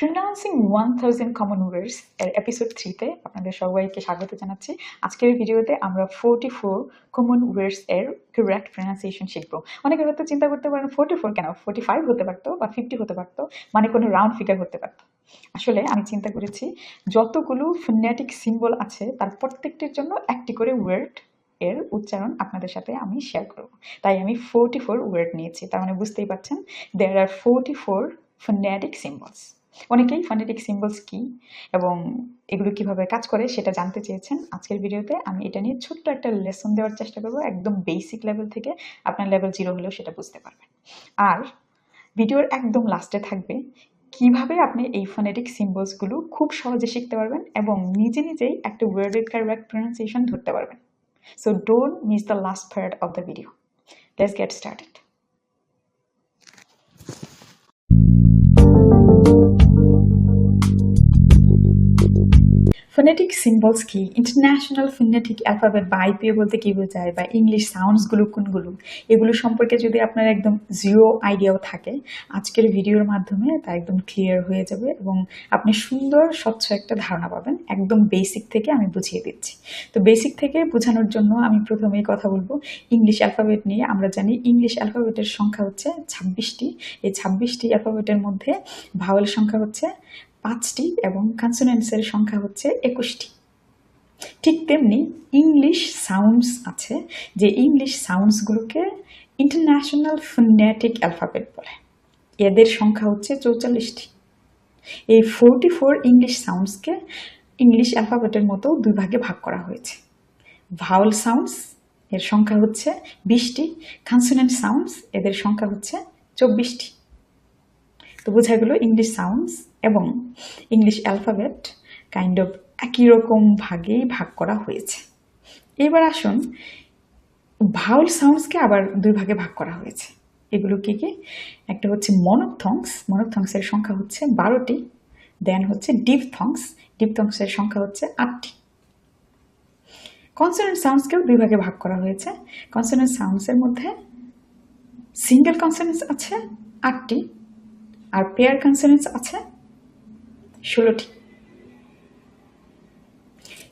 Pronouncing one thousand common words এর episode থ্রিতে আপনাদের সবাইকে স্বাগত জানাচ্ছি। আজকের ভিডিওতে আমরা ফোরটি ফোর কমন ওয়ার্ডস এর কারেক্ট প্রনাউন্সিয়েশন শিখব। অনেকে হয়তো চিন্তা করতে পারেন ফোরটি ফোর কেন? ফোরটি ফাইভ হতে পারতো বা ফিফটি হতে পারতো মানে কোনো রাউন্ড ফিগার হতে পারতো। আসলে আমি চিন্তা করেছি, যতগুলো ফোনেটিক সিম্বল আছে, তার প্রত্যেকটির জন্য একটি করে ওয়ার্ড এর উচ্চারণ আপনাদের সাথে আমি শেয়ার করব। তাই আমি ফোরটি ফোর ওয়ার্ড নিয়েছি, তার মানে বুঝতেই পারছেন there are forty four phonetic symbols অনেকেই ফোনেটিক সিম্বলস কি এবং এগুলো কীভাবে কাজ করে সেটা জানতে চেয়েছেন আজকের ভিডিওতে। আমি এটা নিয়ে ছোট্ট একটা লেসন দেওয়ার চেষ্টা করব, একদম বেসিক লেভেল থেকে আপনার লেভেল জিরো হলেও সেটা বুঝতে পারবেন। আর ভিডিওর একদম লাস্টে থাকবে, কীভাবে আপনি এই ফোনেটিক সিম্বলসগুলো খুব সহজে শিখতে পারবেন এবং নিজে নিজেই একটা ওয়ার্ডের কারেক্ট প্রনাউন্সিয়েশন ধরতে পারবেন। So don't miss the last part of the video let's get started phonetic symbols কি? ইন্টারন্যাশনাল ফোনেটিক অ্যালফাবেট বা আইপিএ বলতে কি বোঝায়? বা ইংলিশ সাউন্ডসগুলো কোনগুলো? এগুলো সম্পর্কে যদি আপনার একদম জিরো আইডিয়াও থাকে, আজকের ভিডিওর মাধ্যমে তা একদম ক্লিয়ার হয়ে যাবে এবং আপনি সুন্দর, স্বচ্ছ একটা ধারণা পাবেন। একদম বেসিক থেকে আমি বুঝিয়ে দিচ্ছি। তো বেসিক থেকে বোঝানোর জন্য আমি প্রথমেই কথা বলব। ইংলিশ অ্যালফাবেট নিয়ে আমরা জানি ইংলিশ অ্যালফাবেটের সংখ্যা হচ্ছে ছাব্বিশটি। এই ছাব্বিশটি অ্যালফাবেটের মধ্যে ভাওয়েল সংখ্যা হচ্ছে পাঁচটি এবং কনসোনেন্টসের সংখ্যা হচ্ছে একুশটি। ঠিক তেমনি ইংলিশ সাউন্ডস আছে, যে ইংলিশ সাউন্ডসগুলোকে ইন্টারন্যাশনাল ফোনেটিক অ্যালফাবেট বলে। এদের সংখ্যা হচ্ছে চৌচল্লিশটি। এই ফোরটি ফোর ইংলিশ সাউন্ডসকে ইংলিশ অ্যালফাবেটের মতো দুই ভাগে ভাগ করা হয়েছে। ভাওয়াল সাউন্ডস এর সংখ্যা হচ্ছে বিশটি। কনসোনেন্ট সাউন্ডস এদের সংখ্যা হচ্ছে চব্বিশটি। তো বোঝা গেল ইংলিশ সাউন্ডস এবং ইংলিশ অ্যালফাবেট কাইন্ড অফ একই রকম ভাগেই ভাগ করা হয়েছে। এবার আসুন ভাউল সাউন্ডসকে আবার দুই ভাগে ভাগ করা হয়েছে। এগুলো কী কী? একটা হচ্ছে মনোথংস মনোথংসের সংখ্যা হচ্ছে বারোটি দেন হচ্ছে ডিপথংস ডিপথংসের সংখ্যা হচ্ছে আটটি। কনসোনেন্ট সাউন্ডসকেও দুই ভাগে ভাগ করা হয়েছে। কনসোনেন্ট সাউন্ডসের মধ্যে সিঙ্গেল কনসোনেন্টস আছে, আটটি, আর পেয়ার কনসোনেন্টস আছে ষোলোটি।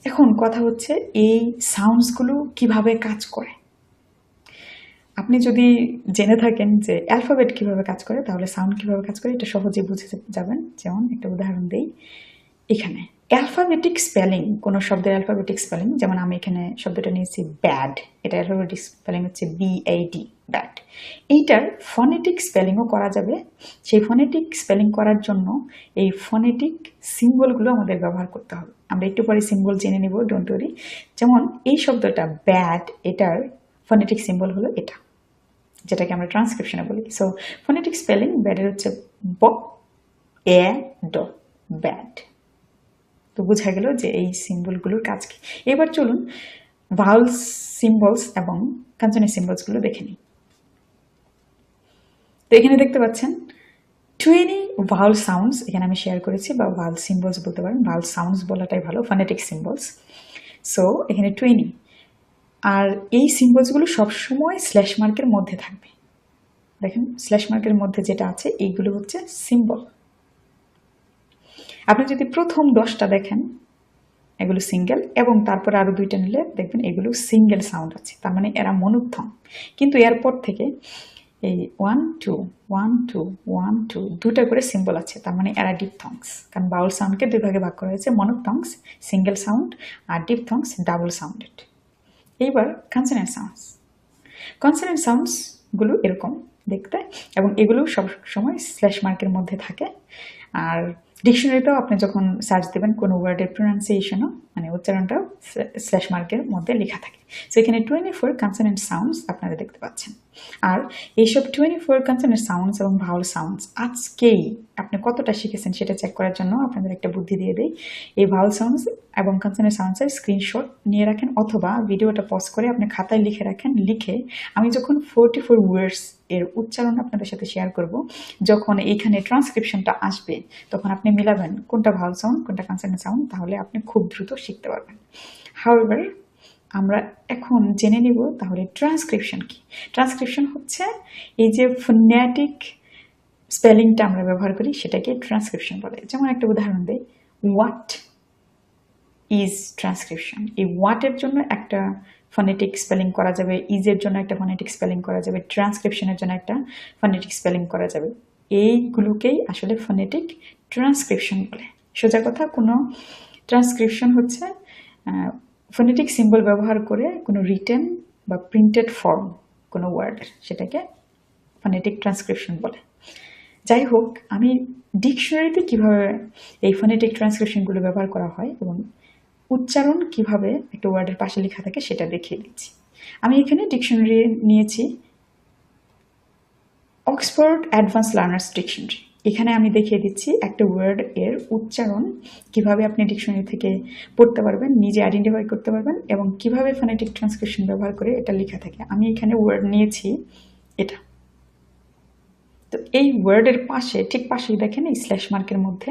এখন কথা হচ্ছে এই সাউন্ডসগুলো কীভাবে কাজ করে। আপনি যদি জেনে থাকেন যে অ্যালফাবেট কীভাবে কাজ করে, তাহলে সাউন্ড কীভাবে কাজ করে, এটা সহজেই বুঝে যাবেন। যেমন একটা উদাহরণ দেই, এখানে। অ্যালফাবেটিক স্পেলিং, কোনো শব্দের অ্যালফাবেটিক স্পেলিং, যেমন আমি এখানে শব্দটা নিয়েছি ব্যাড এটা অ্যালফাবেটিক স্পেলিং হচ্ছে বিএডি ব্যাড এইটার ফনেটিক স্পেলিংও করা যাবে। সেই ফনেটিক স্পেলিং করার জন্য এই ফনেটিক সিম্বলগুলো আমাদের ব্যবহার করতে হবে। আমরা একটু পরে সিম্বল জেনে নিব ডোন্ট ওরি যেমন এই শব্দটা ব্যাড এটার ফনেটিক সিম্বল হলো এটা, যেটাকে আমরা ট্রান্সক্রিপশনে বলি। সো ফনেটিক স্পেলিং ব্যাডের হচ্ছে ব, এ, ড ব্যাড তো বোঝা গেল যে এই সিম্বলগুলোর কাজ কি। এবার চলুন ভাউলস সিম্বলস এবং কাঞ্চনের সিম্বলসগুলো দেখে নিই। তো এখানে দেখতে পাচ্ছেন টুয়েনি ভাউল সাউন্ডস এখানে আমি শেয়ার করেছি বা ভাউল সিম্বলস বলতে পারেন ভাউল সাউন্ডস বলাটাই ভালো ফনেটিক সিম্বলস সো এখানে টুয়েনি আর এই সিম্বলসগুলো সবসময় স্ল্যাশ মার্কের মধ্যে থাকবে। দেখেন স্ল্যাশ মার্কের মধ্যে যেটা আছে, এইগুলো হচ্ছে সিম্বল আপনি যদি প্রথম দশটা দেখেন, এগুলো সিঙ্গেল, এবং তারপর আরও দুইটা নিলে দেখবেন এগুলো সিঙ্গেল সাউন্ড আছে। তার মানে এরা মনুথম কিন্তু এরপর থেকে এই one two one two one two দুটা করে সিম্বল আছে। তার মানে এরা ডিপ থংস কারণ বাউল সাউন্ডকে দুই ভাগে ভাগ করা হয়েছে। মনোথংস সিঙ্গেল সাউন্ড আর ডিপ থংস ডাবল সাউন্ডেড এইবার কনসোনেন্ট সাউন্ডস কনসোনেন্ট সাউন্ডসগুলো এরকম দেখতে, এবং এগুলো সব সময় স্ল্যাশ মার্কের মধ্যে থাকে। আর ডিকশনারিতেও আপনি যখন সার্চ দেবেন কোনো ওয়ার্ডের প্রোনাউন্সিয়েশনও মানে উচ্চারণটাও স্ল্যাশ মার্কের মধ্যে লেখা থাকে। সো এখানে টোয়েন্টি ফোর কনসোনেন্ট সাউন্ডস আপনারা দেখতে পাচ্ছেন। আর এইসব টোয়েন্টি ফোর কনসার্নের সাউন্ডস এবং ভাউল সাউন্ডস আজকেই আপনি কতটা শিখেছেন সেটা চেক করার জন্য আপনাদের একটা বুদ্ধি দিয়ে দেই। এই ভাউল সাউন্ডস এবং কনসার্নের সাউন্ডসের স্ক্রিনশট নিয়ে রাখেন অথবা ভিডিওটা পজ করে আপনি খাতায় লিখে রাখেন। লিখে আমি যখন ফোরটি ফোর ওয়ার্ডস এর উচ্চারণ আপনাদের সাথে শেয়ার করব, যখন এইখানে ট্রান্সক্রিপশনটা আসবে, তখন আপনি মিলাবেন কোনটা ভাউল সাউন্ড কোনটা কনসোনেন্ট সাউন্ড তাহলে আপনি খুব দ্রুত শিখতে পারবেন। হাউএভার আমরা এখন জেনে নিব তাহলে ট্রান্সক্রিপশন কি? ট্রান্সক্রিপশন হচ্ছে এই যে ফোনেটিক স্পেলিংটা আমরা ব্যবহার করি, সেটাকে ট্রান্সক্রিপশন বলে। যেমন একটা উদাহরণ দেয় হোয়াট ইজ ট্রান্সক্রিপশন এই ওয়াটের জন্য একটা ফনেটিক স্পেলিং করা যাবে ইজের জন্য একটা ফনেটিক স্পেলিং করা যাবে ট্রান্সক্রিপশনের জন্য একটা ফনেটিক স্পেলিং করা যাবে। এইগুলোকেই আসলে ফনেটিক ট্রান্সক্রিপশন বলে। সোজা কথা, কোনো ট্রান্সক্রিপশন হচ্ছে ফনেটিক সিম্বল ব্যবহার করে কোনো রিটেন বা প্রিন্টেড ফর্ম কোনো ওয়ার্ড সেটাকে ফনেটিক ট্রান্সক্রিপশন বলে। যাই হোক, আমি ডিকশনারিতে কীভাবে এই ফনেটিক ট্রান্সক্রিপশনগুলো ব্যবহার করা হয় এবং উচ্চারণ কীভাবে একটা ওয়ার্ডের পাশে লেখা থাকে সেটা দেখিয়ে দিচ্ছি। আমি এখানে ডিকশনারি নিয়েছি। অক্সফোর্ড অ্যাডভান্স লার্নার্স ডিকশনারি এখানে আমি দেখিয়ে দিচ্ছি একটা ওয়ার্ড এর উচ্চারণ কীভাবে আপনি ডিকশনারি থেকে পড়তে পারবেন, নিজে আইডেন্টিফাই করতে পারবেন এবং কীভাবে ফোনেটিক ট্রান্সক্রিপশন ব্যবহার করে এটা লেখা থাকে। আমি এখানে ওয়ার্ড নিয়েছি এটা। তো এই ওয়ার্ডের পাশে, ঠিক পাশেই দেখেন এই স্ল্যাশ মার্কের মধ্যে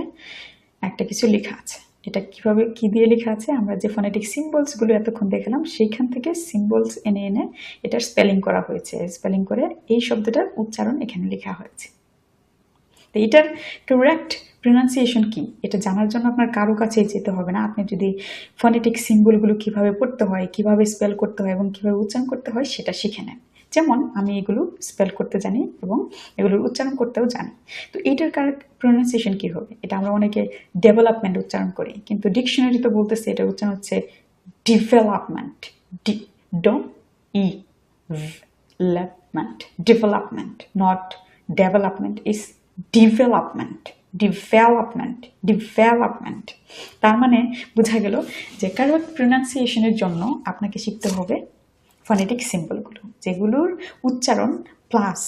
একটা কিছু লেখা আছে। এটা কীভাবে, কি দিয়ে লেখা আছে? আমরা যে ফোনেটিক সিম্বলসগুলো এতক্ষণ দেখলাম, সেইখান থেকে সিম্বলস এনে এনে এটার স্পেলিং করা হয়েছে। স্পেলিং করে এই শব্দটার উচ্চারণ এখানে লেখা হয়েছে। এটার কারেক্ট প্রোনাউন্সিয়েশন কি? এটা জানার জন্য আপনার কারও কাছে যেতে হবে না। আপনি যদি ফোনেটিক সিম্বলগুলো কীভাবে পড়তে হয়, কীভাবে স্পেল করতে হয় এবং কীভাবে উচ্চারণ করতে হয়, সেটা শিখে নেন। যেমন আমি এগুলো স্পেল করতে জানি এবং এগুলোর উচ্চারণ করতেও জানি। তো এইটার কারেক্ট প্রোনাউন্সিয়েশন কী হবে? এটা আমরা অনেকে ডেভেলপমেন্ট উচ্চারণ করি, কিন্তু ডিকশনারি তো বলতেছে এটা উচ্চারণ হচ্ছে ডিভেলপমেন্ট ডি ড E development development not development is development development development তার মানে বোঝা গেল যে কারেক্ট প্রোনাউন্সিয়েশনের জন্য আপনাকে শিখতে হবে ফনেটিক সিম্বলগুলো যেগুলোর উচ্চারণ প্লাস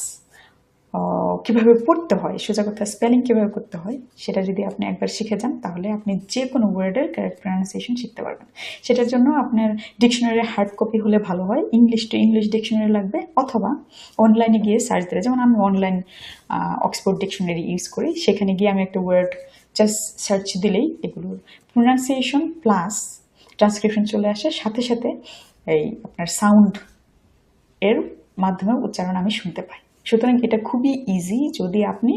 কীভাবে পড়তে হয় সোজা কথা স্পেলিং কীভাবে করতে হয়, সেটা যদি আপনি একবার শিখে যান, তাহলে আপনি যে কোনো ওয়ার্ডের কারেক্ট প্রনাউন্সিয়েশন শিখতে পারবেন। সেটার জন্য আপনার ডিকশনারি হার্ড কপি হলে ভালো হয় ইংলিশ টু ইংলিশ ডিকশনারি লাগবে, অথবা অনলাইনে গিয়ে সার্চ দিলে, যেমন আমি অনলাইন অক্সফোর্ড ডিকশনারি ইউজ করি, সেখানে গিয়ে আমি একটা ওয়ার্ড জাস্ট সার্চ দিলেই এগুলোর প্রনাউন্সিয়েশন প্লাস ট্রান্সক্রিপশন চলে আসে। সাথে সাথে এই আপনার সাউন্ড এর মাধ্যমে উচ্চারণ আমি শুনতে পাই। সুতরাং এটা খুবই ইজি যদি আপনি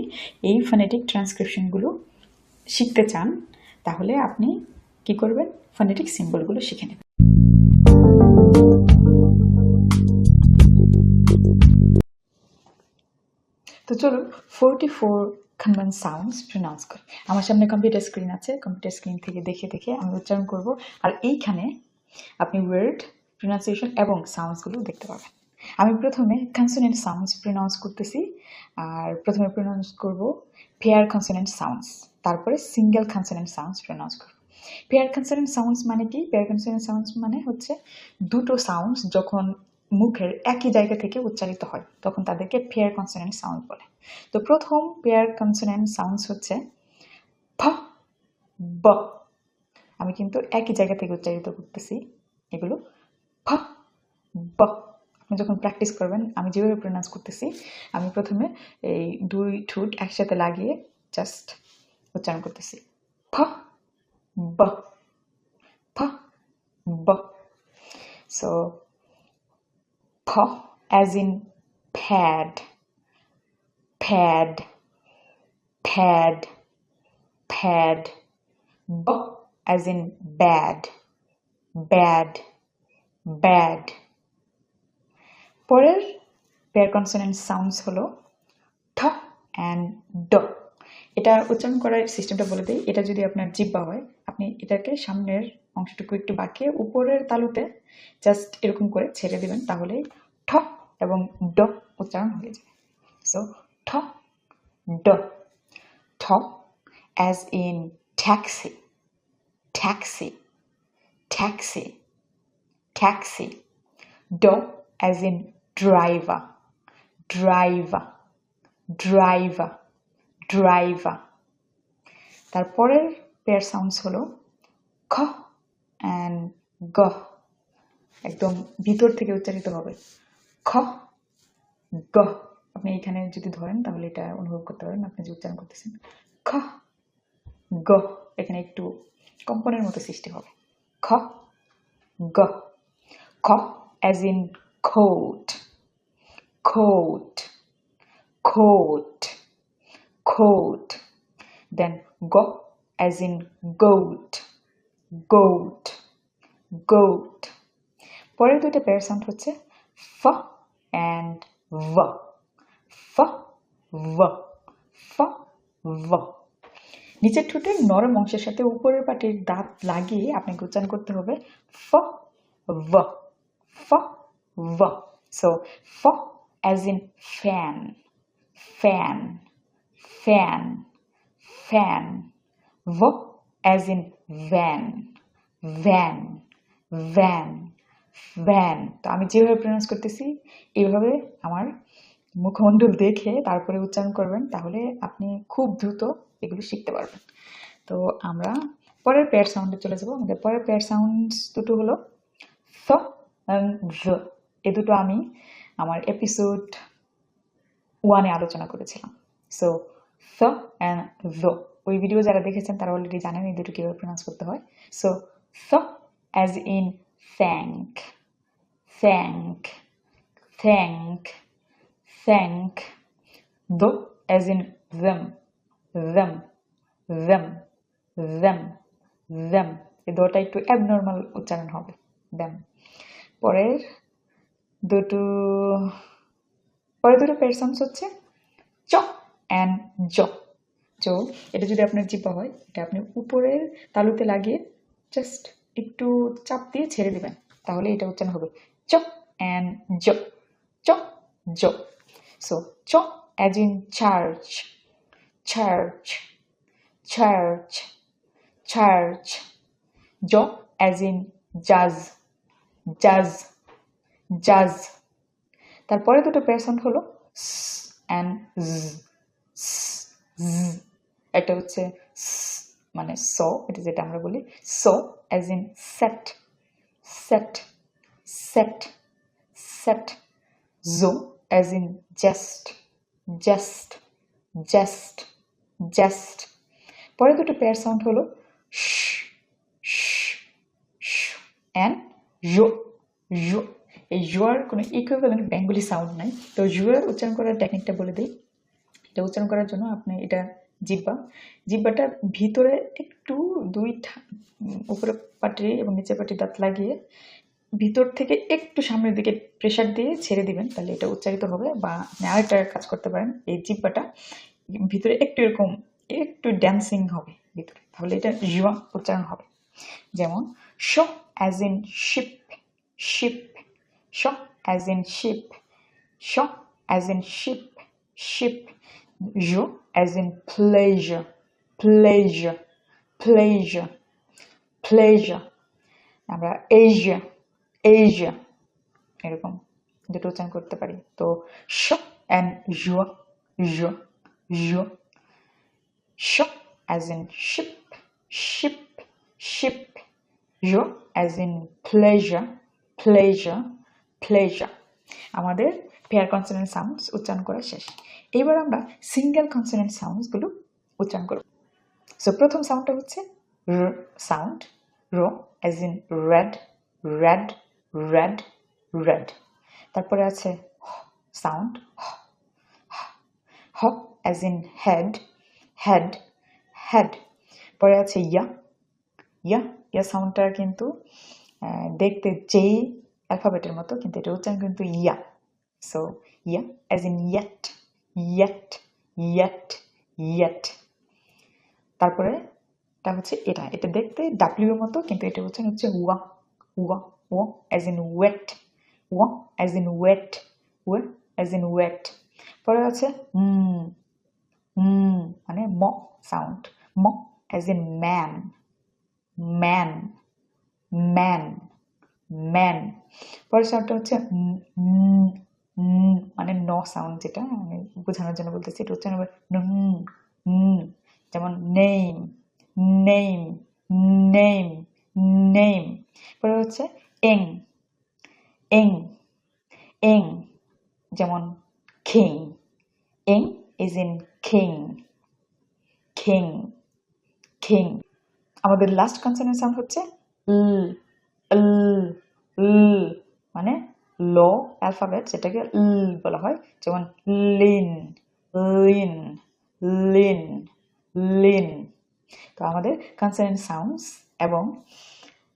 এই ফোনেটিক ট্রান্সক্রিপশনগুলো শিখতে চান, তাহলে আপনি কি করবেন? ফোনেটিক সিম্বলগুলো শিখে নেবেন। তো চলুন forty four consonant sounds pronounce করি। আমার সামনে কম্পিউটার স্ক্রিন আছে কম্পিউটার স্ক্রিন থেকে দেখে দেখে আমি উচ্চারণ করব। আর এইখানে আপনি ওয়ার্ড প্রোনাউন্সিয়েশন এবং সাউন্ডসগুলো দেখতে পাবেন। আমি প্রথমে কনসোনেন্ট সাউন্ডস প্রোনাউন্স করতেছি, আর প্রথমে প্রোনাউন্স করব পেয়ার কনসোনেন্ট সাউন্ডস তারপরে সিঙ্গেল কনসোনেন্ট সাউন্ডস প্রোনাউন্স করব। পেয়ার কনসোনেন্ট সাউন্ডস মানে কি? পেয়ার কনসোনেন্ট সাউন্ডস মানে হচ্ছে দুটো সাউন্ডস যখন মুখের একই জায়গা থেকে উচ্চারিত হয়, তখন তাদেরকে পেয়ার কনসোনেন্ট সাউন্ড বলে। তো প্রথম পেয়ার কনসোনেন্ট সাউন্ডস হচ্ছে ফ ব। আমি কিন্তু একই জায়গা থেকে উচ্চারিত করতেছি, এগুলো ফ ব। আপনি যখন প্র্যাকটিস করবেন, আমি যেভাবে প্রোনাউন্স করতেছি, আমি প্রথমে এই দুই ঠুট একসাথে লাগিয়ে জাস্ট উচ্চারণ করতেছি। ফ ব ফ ব। সো ফ as in pad pad pad pad b as in bad bad bad. পরের পেয়ার কনসোনেন্ট সাউন্ডস হলো ঠ অ্যান্ড ড। এটা উচ্চারণ করার সিস্টেমটা বলে দিই। এটা যদি আপনার জিব্বা হয় আপনি এটাকে সামনের অংশটুকু একটু বাঁকিয়ে উপরের তালুতে জাস্ট এরকম করে ছেড়ে দেবেন তাহলে ঠ এবং ড উচ্চারণ হয়ে যাবে। সো ঠ ড। ঠ as in taxi, taxi, taxi, taxi. Do as in driver, driver, driver, driver. তারপরের পেয়ার সাউন্ডস হলো খ অ্যান্ড গ। একদম ভিতর থেকে উচ্চারিত হবে। খ গ। আপনি এখানে যদি ধরেন তাহলে এটা অনুভব করতে পারেন আপনি যে উচ্চারণ করতেছেন। খ গ। এখানে একটু কম্পনের মতো সৃষ্টি হবে। খ গ। খ as in coat coat coat coat. Then go, as in goat goat goat. পরের দুটো পেয়ার সাউন্ড হচ্ছে ফ অ্যান্ড v. ফ v ফ, v. নিচের ঠোঁটের নরম অংশের সাথে উপরের পাটির দাঁত লাগিয়ে আপনাকে উচ্চারণ করতে হবে ফ, v ফ, v. So, ফ as in fan fan fan fan. V as in van van van van. তো আমি যেভাবে প্রনাউন্স করতেছি, এইভাবে আমার মুখমণ্ডল দেখে তারপরে উচ্চারণ করবেন, তাহলে আপনি খুব দ্রুত এগুলো শিখতে পারবেন। তো আমরা পরের পেয়ার সাউন্ডে চলে যাব। আমাদের পরের পেয়ার সাউন্ড দুটো হলো অ্যান্ড জ এ দুটো আমি আমার এপিসোড ওয়ানে আলোচনা করেছিলাম। সো থ অ্যান্ড দ ওই ভিডিও যারা দেখেছেন, তারা অলরেডি জানেন এই দুটো কীভাবে প্রনাউন্স করতে হয়। সো থ as in thank thank thank thank the as in them them them them them এই দুটা একটু অ্যাবনর্মাল উচ্চারণ হবে। Them পরের দুটো পরে দুটো পেয়ারসন্স হচ্ছে চ অ্যান্ড জ। চো এটা যদি আপনার জিব্বা হয় এটা আপনি উপরের তালুতে লাগিয়ে জাস্ট একটু চাপ দিয়ে ছেড়ে দেবেন তাহলে এটা উচ্চারণ হবে চ অ্যান্ড জ। চ জ। So cho as in church, church, church, church Jo as in jazz jazz, jazz. তারপরে দুটো পেয়ারসন হলো অ্যান্ড এটা হচ্ছে মানে স এটা যেটা আমরা বলি। স as in set set set set Joe as in just, just, just, just. পরে দুটো পেয়ার সাউন্ড হলো শ অ্যান্ড জো জো এই জুয়ার কোনো ইকুইভ্যালেন্ট বেঙ্গলি সাউন্ড নাই। তো জুয়ার উচ্চারণ করার টেকনিকটা বলে দিই। এটা উচ্চারণ করার জন্য আপনি এটা জিব্বা জিব্বাটা ভিতরে একটু দুই উপরে পাটি এবং নিচের পাটি দাঁত লাগিয়ে ভিতর থেকে একটু সামনের দিকে প্রেশার দিয়ে ছেড়ে দিবেন। তাহলে এটা উচ্চারিত হবে বা আপনি আরেকটা কাজ করতে পারেন। এই জিব্বাটা ভিতরে একটু এরকম একটু ড্যান্সিং হবে ভিতরে। তাহলে এটা জুয়া উচ্চারণ হবে। যেমন শ অ্যাজ ইন শিপ শিপ শ অ্যাজ ইন শিপ শ as in ship ship zoo as in pleasure pleasure pleasure pleasure আমরা এশিয়া এশিয়া এরকম দুটো উচ্চারণ করতে পারি। তো শ অ্যান্ড জুয়া জু জু শ as in ship ship ship zoo as in pleasure pleasure pleasure আমাদের পেয়ার কনসোনেন্ট সাউন্ডস উচ্চারণ করা শেষ। এবার আমরা সিঙ্গেল কনসোনেন্ট সাউন্ডসগুলো উচ্চারণ করব। সো প্রথম সাউন্ডটা হচ্ছে র সাউন্ড র as in red red red red তারপরে আছে সাউন্ড হ as in head head head পরে আছে ইয়া ইয়া ইয়া সাউন্ডটা কিন্তু দেখতে যেই অ্যালফাবেটের মতো, কিন্তু এটা উচ্চারণ কিন্তু ইয়া। So yeah as in yet yet yet yet তারপরে, এটা হচ্ছে এটা। এটা দেখতে ডাব্লিউ এর মতো, কিন্তু এটা হচ্ছে হচ্ছে ওয়া। ওয়া ও as in wet ও as in ওয়েট ও as in wet পরে আছে হুম ম মানে ম সাউন্ড ম as in man man man man. পরের সাউন্ডটা হচ্ছে মানে ন সাউন্ড যেটা, আমি বোঝানোর জন্য বলতেছি, এটা হচ্ছে যেমন নেম নেম নেম নেম পরে হচ্ছে এং এং এং যেমন খিং এং ইজ ইন খিং খিং খিং আমাদের লাস্ট কনসোনেন্ট সাউন্ড হচ্ছে ল মানে ল অ্যালফাবেট যেটাকে ল বলা হয়। যেমন লিন লিন লিন লিন তো আমাদের কনসোনেন্ট সাউন্ডস এবং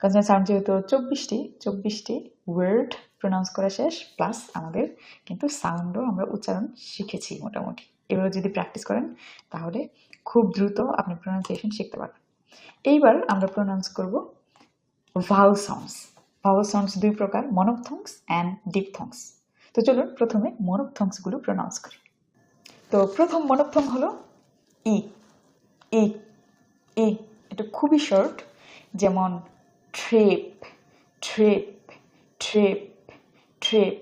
কনসোনেন্ট সাউন্ড যেহেতু চব্বিশটি চব্বিশটি ওয়ার্ড প্রোনাউন্স করা শেষ প্লাস আমাদের কিন্তু সাউন্ডও আমরা উচ্চারণ শিখেছি মোটামুটি। এভাবে যদি প্র্যাকটিস করেন, তাহলে খুব দ্রুত আপনি প্রোনাউন্সিয়েশন শিখতে পারবেন। এইবার আমরা প্রোনাউন্স করব ভাওয়াল সাউন্ডস ভাওয়াল সাউন্ডস দুই প্রকার মনোপথংস অ্যান্ড ডিপথংস তো চলুন প্রথমে মনোপথংসগুলো প্রোনাউন্স করি। তো প্রথম মনোপথং হলো ই। ই ই। এটা খুবই শর্ট যেমন ট্রেপ ট্রেপ ট্রেপ ট্রেপ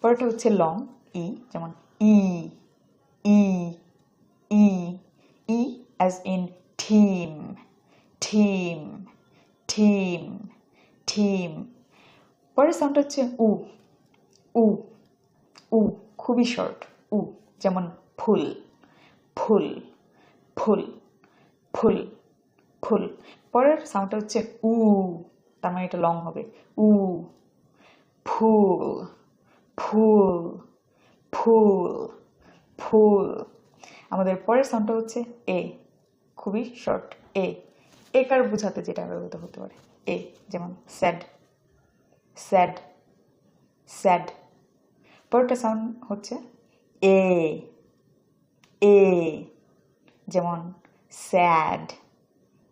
পরেরটা হচ্ছে লং ই, যেমন ই ই ই। ই as in theme theme theme theme পরের সাউন্ড হচ্ছে উ। উ। উ। খুবই শর্ট উ। যেমন ফুল। ফুল। ফুল। ফুল। ফুল। পরের সাউন্ডটা হচ্ছে উ। তার মানে এটা লং হবে। উ। ফুল। ফুল। ফুল। ফুল। আমাদের পরের সাউন্ডটা হচ্ছে এ। খুবই শর্ট এ। এ কার বোঝাতে যেটা ব্যবহৃত হতে পারে। এ, যেমন স্যাড স্যাড স্যাড। পরেরটা সাউন্ড হচ্ছে এ এ। যেমন স্যাড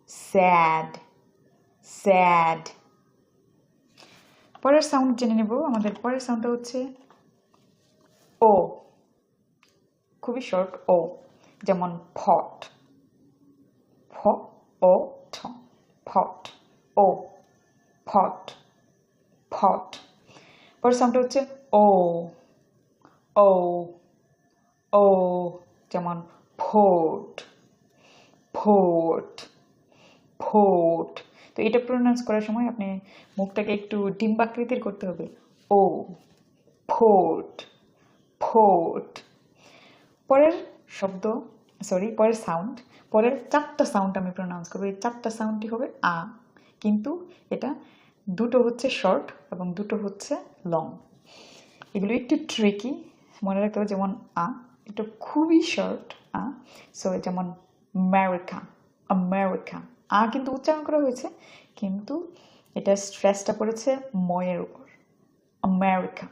স্যাড স্যাড। পরের সাউন্ড জেনে নেব। আমাদের পরের সাউন্ডটা হচ্ছে ও। খুবই শর্ট ও। যেমন ফট, ফ, ও। ফট ও ফট ফট পরের সাউন্ডটা হচ্ছে ও ও ও যেমন ফোর্ট ফোর্ট ফোর্ট তো এটা প্রোনাউন্স করার সময় আপনি মুখটাকে একটু ডিম্বাকৃতির করতে হবে। ও ফোর্ট ফোর্ট পরের শব্দ সরি পরের সাউন্ড পরের চারটা সাউন্ড আমি প্রোনাউন্স করব। এই চারটা সাউন্ডটি হবে আ। কিন্তু এটা দুটো হচ্ছে শর্ট এবং দুটো হচ্ছে লং এগুলো একটু ট্রিকি মনে রাখতে হবে যেমন আ। এটা খুবই শর্ট আ। সো যেমন আমেরিকা আমেরিকা আ কিন্তু উচ্চারণ করা হয়েছে, কিন্তু এটা স্ট্রেসটা পড়েছে ময়ের উপর। আমেরিকা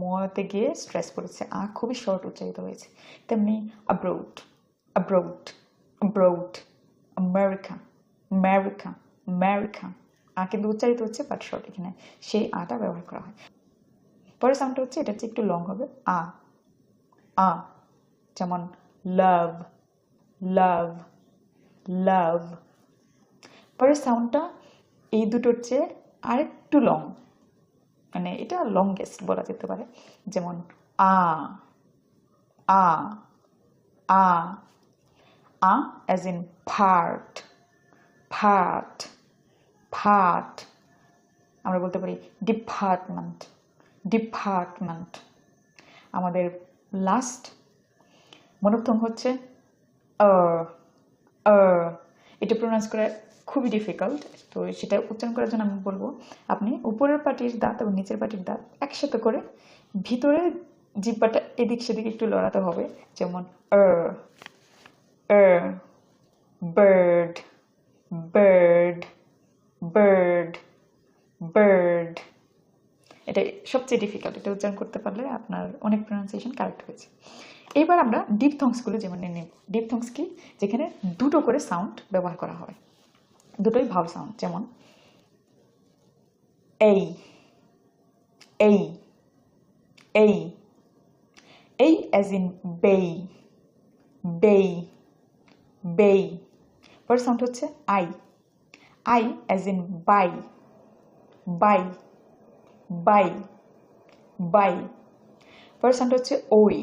মতে গিয়ে স্ট্রেস পড়েছে আ খুবই শর্ট উচ্চারিত হয়েছে। তেমনি abroad abroad abroad America America America আ কিন্তু উচ্চারিত হচ্ছে বাট শর্ট এখানে। সেই আটা ব্যবহার করা হয়। পরের সাউন্ডটা হচ্ছে, এটা হচ্ছে একটু লং হবে। আ আ, যেমন লাভ লাভ লাভ পরের সাউন্ডটা এই দুটোর চেয়ে আরেকটু লং মানে এটা লংগেস্ট বলা যেতে পারে। যেমন আ আ আ আ as in fart fart fart আমরা বলতে পারি ডিপার্টমেন্ট ডিপার্টমেন্ট আমাদের লাস্ট মনোপ্থম হচ্ছে এটা প্রোনাউন্স করা খুবই ডিফিকাল্ট তো সেটা উচ্চারণ করার জন্য আমি বলব, আপনি উপরের পাটির দাঁত এবং নিচের পাটির দাঁত একসাথে করে ভিতরে জিব্বাটা এদিক সেদিক একটু লড়াতে হবে, যেমন বার্ড বার্ড বার্ড বার্ড এটা সবচেয়ে ডিফিকাল্ট এটা উচ্চারণ করতে পারলে আপনার অনেক প্রোনাউন্সিয়েশন কারেক্ট হয়েছে। এবার আমরা ডিপথংসগুলো যেমন নেব ডিপথংস কি? যেখানে দুটো করে সাউন্ড ব্যবহার করা হয়। দুটোই ভাব সাউন্ড যেমন এই এই এই এই অ্যাজ ইন বেই বেই বেই। পরের sound I I as in buy buy buy buy by. পরের সাউন্ড হচ্ছে ওই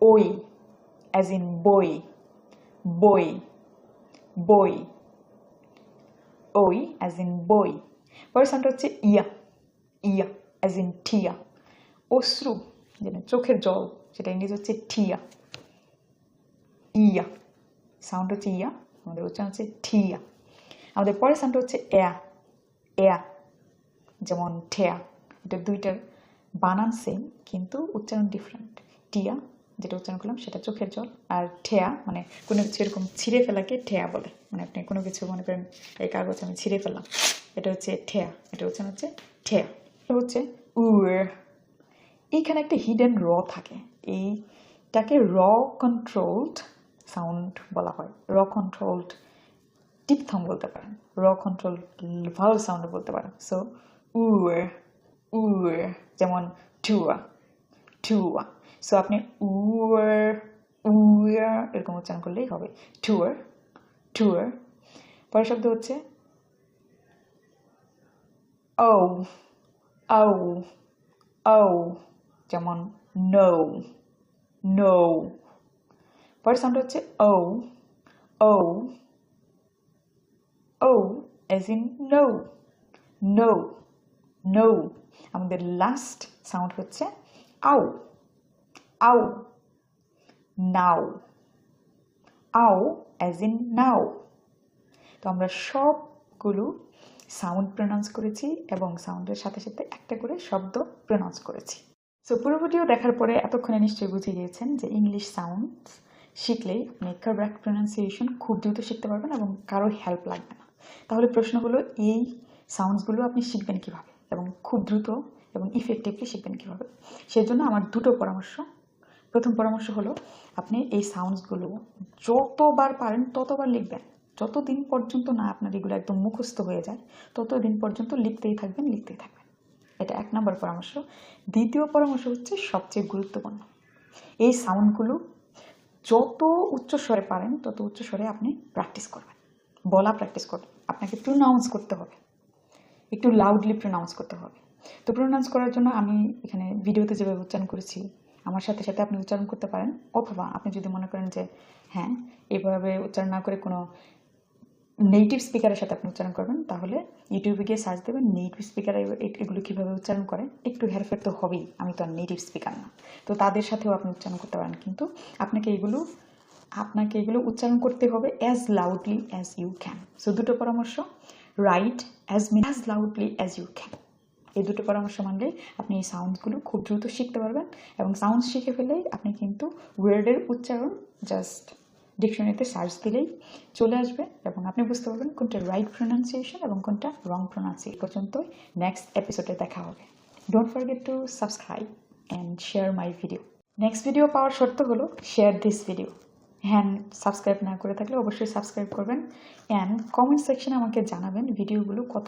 ওই অ্যাজ ইন বই বই বই ওই অ্যাজ ইন বই পরের সাউন্ডটা হচ্ছে ইয়া ইয়া অ্যাজ ইন ঠিয়া অশ্রু যেটা চোখের জল সেটা ইংরেজি হচ্ছে ঠিয়া ইয়া সাউন্ড হচ্ছে ইয়া আমাদের উচ্চারণ হচ্ছে ঠিয়া আমাদের পরের সাউন্ডটা হচ্ছে এয়া এয়া যেমন ঠেয়া এটা দুইটার বানান সেম কিন্তু উচ্চারণ ডিফারেন্ট টিয়া যেটা উচ্চারণ করলাম, সেটা চোখের জল আর ঠেয়া মানে কোনো কিছু এরকম ছিঁড়ে ফেলাকে ঠেয়া বলে। মানে আপনি কোনো কিছু মনে করেন, এই কাগজ আমি ছিঁড়ে ফেললাম। এটা হচ্ছে ঠেয়া, এটা উচ্চারণ হচ্ছে ঠেয়া। এটা হচ্ছে উর। এইখানে একটা হিডেন র থাকে। এইটাকে র কন্ট্রোলড সাউন্ড বলা হয়। র কন্ট্রোলড টিপথং বলতে পারেন। র কন্ট্রোল ভাওয়াল সাউন্ড বলতে পারেন। সো উ উর, যেমন টুয়া টুয়া সো আপনি উর উর এরকম উচ্চারণ করলেই হবে। টুয়ার টুয়ার পরের শব্দ হচ্ছে ও ও ও যেমন নো নো পরের সাউন্ড হচ্ছে ও ও ও as in no no no আমাদের লাস্ট সাউন্ড হচ্ছে আউ আউ নাও আও অ্যাজ ইন নাও তো আমরা সবগুলো সাউন্ড প্রনাউন্স করেছি এবং সাউন্ডের সাথে সাথে একটা করে শব্দ প্রনাউন্স করেছি। সো পুরো ভিডিও দেখার পরে এতক্ষণে নিশ্চয়ই বুঝে গিয়েছেন যে ইংলিশ সাউন্ড শিখলেই আপনি কারেক্ট প্রনাউন্সিয়েশন খুব দ্রুত শিখতে পারবেন এবং কারোর হেল্প লাগবে না। তাহলে প্রশ্ন হলো এই সাউন্ডসগুলো আপনি শিখবেন কীভাবে এবং খুব দ্রুত এবং ইফেক্টিভলি শিখবেন কীভাবে? সেজন্য আমার দুটো পরামর্শ প্রথম পরামর্শ হলো আপনি এই সাউন্ডসগুলো যতবার পারেন, ততবার লিখবেন। যতদিন পর্যন্ত না আপনার এগুলো একদম মুখস্থ হয়ে যায়, ততদিন পর্যন্ত লিখতেই থাকবেন লিখতেই থাকবেন। এটা এক নম্বর পরামর্শ। দ্বিতীয় পরামর্শ হচ্ছে সবচেয়ে গুরুত্বপূর্ণ। এই সাউন্ডগুলো যত উচ্চ স্বরে পারেন, তত উচ্চ স্বরে আপনি প্র্যাকটিস করবেন। বলা প্র্যাকটিস করবেন। আপনাকে প্রোনাউন্স করতে হবে। একটু লাউডলি প্রোনাউন্স করতে হবে। তো প্রোনাউন্স করার জন্য আমি এখানে ভিডিওতে যেভাবে উচ্চারণ করেছি আমার সাথে সাথে আপনি উচ্চারণ করতে পারেন। অথবা আপনি যদি মনে করেন যে হ্যাঁ এভাবে উচ্চারণ না করে কোনো নেটিভ স্পিকারের সাথে আপনি উচ্চারণ করবেন, তাহলে ইউটিউবে গিয়ে সার্চ দেবেন নেটিভ স্পিকার এগুলো কীভাবে উচ্চারণ করে। একটু হেরফের তো হবেই, আমি তো আর নেটিভ স্পিকার না। তো তাদের সাথেও আপনি উচ্চারণ করতে পারেন। কিন্তু আপনাকে এগুলো আপনাকে এগুলো উচ্চারণ করতে হবে as loudly as you can so দুটো পরামর্শ right as as loudly as you can এই দুটো পরামর্শ মানলেই আপনি এই সাউন্ডসগুলো খুব দ্রুত শিখতে পারবেন এবং সাউন্ড শিখে ফেলেই আপনি কিন্তু ওয়ার্ডের উচ্চারণ জাস্ট ডিকশনারিতে সার্চ দিলেই চলে আসবে এবং আপনি বুঝতে পারবেন কোনটা রাইট প্রোনাউন্সিয়েশন এবং কোনটা রং প্রোনাউন্সিয়েশন পর্যন্তই নেক্সট এপিসোডে দেখা হবে। Don't forget to subscribe and share my video next video পাওয়ার শর্ত হলো share this video and subscribe না করে থাকলে অবশ্যই সাবস্ক্রাইব করবেন। অ্যান্ড কমেন্ট সেকশনে আমাকে জানাবেন ভিডিওগুলো কত